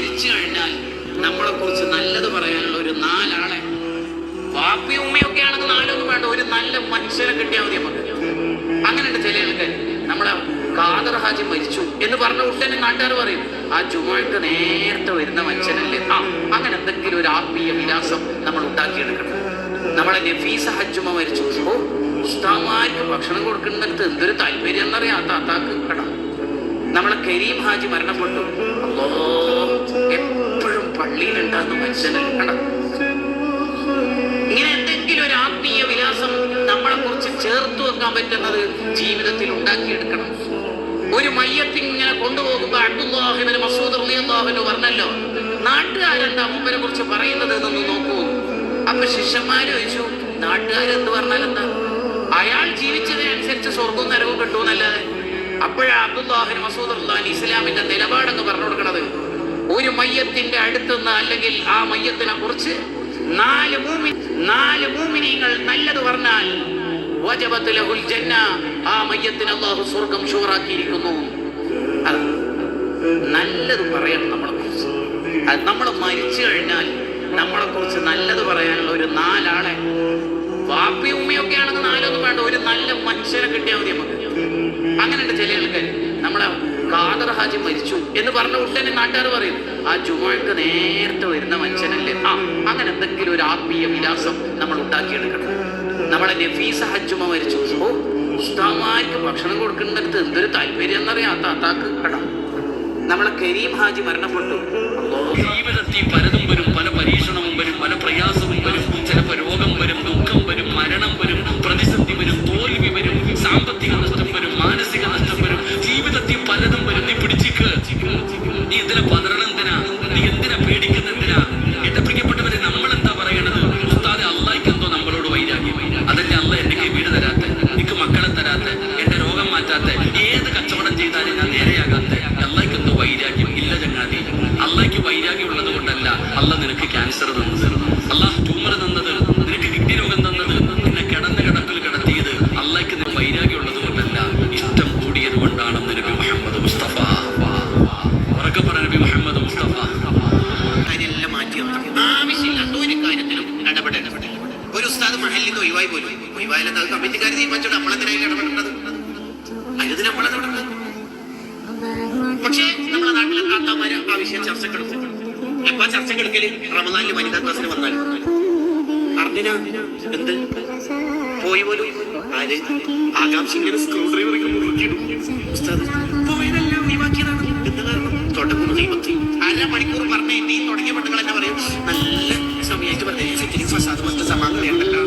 മരിച്ചു കഴിഞ്ഞാൽ നമ്മളെ കുറിച്ച് നല്ലത് പറയാനുള്ള ഒരു നാലാളെ. വാപ്പിയും ഉമ്മയൊക്കെ ആണെങ്കിൽ നാലൊന്നും വേണ്ട. ഒരു നല്ല മനുഷ്യരെ കിട്ടിയാൽ മതി നമുക്ക്. അങ്ങനെയുണ്ട് ചില ആൾക്കാർ നമ്മളെ ഖാദർ ഹാജി മരിച്ചു എന്ന് പറഞ്ഞ ഉടനെ നാട്ടുകാർ പറയും ആ ചുമക്ക് നേരത്തെ വരുന്ന മനുഷ്യനല്ലേ? ആ അങ്ങനെ എന്തെങ്കിലും ഒരു ആത്മീയ വിലാസം നമ്മൾ ഉണ്ടാക്കിയെടുക്കണം. നമ്മളെ നഫീസ ഹജ്ജുമ മരിച്ചു. ഓ ഉസ്താമാർക്ക് ഭക്ഷണം കൊടുക്കുന്നിടത്ത് എന്തൊരു താല്പര്യം എന്നറിയാം ആ കേട്ടോ നമ്മളെ കരീം ഹാജി മരണപ്പെട്ടു. അല്ലോ എപ്പോഴും മനസ്സിലാക്കണം ഇങ്ങനെ എന്തെങ്കിലും ഒരു ആത്മീയ വിലാസം നമ്മളെ കുറിച്ച് ചേർത്ത് വെക്കാൻ പറ്റുന്നത് ജീവിതത്തിൽ ഉണ്ടാക്കിയെടുക്കണം. ഒരു മയ്യത്തിൽ ഇങ്ങനെ കൊണ്ടുപോകുമ്പോ അബ്ദുല്ലാഹിബിന് മസൂദ് റളിയല്ലാഹുവിന് പറഞ്ഞല്ലോ നാട്ടുകാരെന്താ മുമ്പിനെ കുറിച്ച് പറയുന്നത് എന്നൊന്ന് നോക്കൂ. അപ്പൊ ശിഷ്യന്മാര് ചോദിച്ചു നാട്ടുകാരെന്ത് പറഞ്ഞാൽ എന്താ? അയാൾ ജീവിച്ചതിനനുസരിച്ച് സ്വർഗവും നരവും കിട്ടുമെന്നല്ലാതെ? അപ്പോഴാ അബ്ദുല്ലാഹിന് മസൂദ് റഹ്ലാൻ ഇസ്ലാമിന്റെ നിലപാടെന്ന് പറഞ്ഞു കൊടുക്കണത് ഒരു മയ്യത്തിന്റെ അടുത്തുനിന്ന് അല്ലെങ്കിൽ ആ മയ്യത്തിനെ കുറിച്ച് നാല് മൂമി നാല് മൂമിനിങ്ങൾ നല്ലത് പറഞ്ഞാൽ വജബത്ത് ലഹുൽ ജന്ന ആ മയ്യത്തിന് അള്ളാഹു സ്വർഗം ഷൂറാക്കിയിരിക്കുന്നു നല്ലത് പറയണം നമ്മളെ കുറിച്ച്. നമ്മൾ മരിച്ചു കഴിഞ്ഞാൽ നമ്മളെ കുറിച്ച് നല്ലത് പറയാനുള്ള ഒരു നാലാളെ. വാപ്പയും ഉമ്മയൊക്കെ ആണെങ്കിൽ നാലൊന്നും വേണ്ട. ഒരു നല്ല മനുഷ്യനെ കിട്ടിയാൽ മതി നമുക്ക്. ഖാദർ ഹാജി മരിച്ചു എന്ന് പറഞ്ഞ ഉടനെ നാട്ടുകാർ പറയും ആ ജുമാക്ക് നേരത്തെ വരുന്ന മനുഷ്യനല്ലേ? ആ അങ്ങനെ എന്തെങ്കിലും ഒരു ആത്മീയ വിലാസം നമ്മൾ ഉണ്ടാക്കിയെടുക്കണം. നമ്മളെ നഫീസ ഹജ്ജുമ മരിച്ചു. ഓ ഉസ്താമാർക്ക് ഭക്ഷണം കൊടുക്കുന്നിടത്ത് എന്തൊരു താല്പര്യം എന്നറിയാം ആ താത്താക്ക്. കടം നമ്മളെ കരീം ഹാജി മരണപ്പെട്ടു. ജീവിതത്തിൽ പലതും വരും പല പരീക്ഷണവും എന്തിനാ നീ എന്തിനാ എന്റെ പ്രിയപ്പെട്ടവരെ നമ്മൾ എന്താ പറയണത്? ഉസ്താദെ അള്ളാഹിക്ക് എന്തോ നമ്മളോട് വൈരാഗ്യം. അതല്ലേ അല്ല എനിക്ക് വീട് തരാത്ത? എനിക്ക് മക്കളെ തരാത്ത? എന്റെ രോഗം മാറ്റാത്ത? ഏത് കച്ചവടം ചെയ്താലും ഞാൻ നേരെയാകാത്ത? അള്ളാഹിക്ക് എന്തോ വൈരാഗ്യം? ഇല്ല ചങ്ങാതി. അള്ളാഹിക്ക് വൈരാഗ്യം ഉള്ളത് കൊണ്ടല്ല. അല്ല നിനക്ക് ക്യാൻസർ തന്നത്. അള്ളാഹ് ട്യൂമർ തന്നത്. നിനക്ക് കിഡ്നി രോഗം തന്നത്. നിന്നെ കിടന്ന കിടപ്പിൽ കിടത്തിയത് അള്ളാഹിക്ക് വൈരാഗ്യം ഉള്ളത് കൊണ്ടല്ല. ഇഷ്ടം കൂടിയത് കൊണ്ടാണെന്ന് മഹലിൽ നിന്ന് ഒഴിവായി പോലും. ഒഴിവായാലും അത് കമ്മിറ്റിക്കാർ തീരുമാനിച്ചോണ്ട് നമ്മളെന്തിനായി ഇടപെടേണ്ടത്? അതിന് നമ്മളിടപെടേണ്ടത് പക്ഷേ നമ്മളെ നാട്ടിലെ താത്താമാര് ആ വിഷയം ചർച്ചക്കെടുക്കും എപ്പാ ചർച്ചക്കെടുക്കൽ റമദാനിൽ വനിതാ ക്ലാസ്സിന് വന്നാൽ അറിഞ്ഞിനാ? എന്ത്? പോയി പോലും. ആര്? ആകാംക്ഷ ഇങ്ങനെ സ്ക്രൂ ഡ്രൈവർ ഇങ്ങനെ മുറുക്കിയിടും. പോയതല്ല ഒഴിവാക്കിയതാണ് പറഞ്ഞു ഫസാദ് മറ്റു സമാധാനമുണ്ടല്ലോ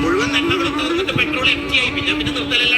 മുഴുവൻ നന്മകളും തീർന്നിട്ട് പെട്രോൾ എത്തിയായി പിന്നെ പിന്നെ നിർത്തലല്ല.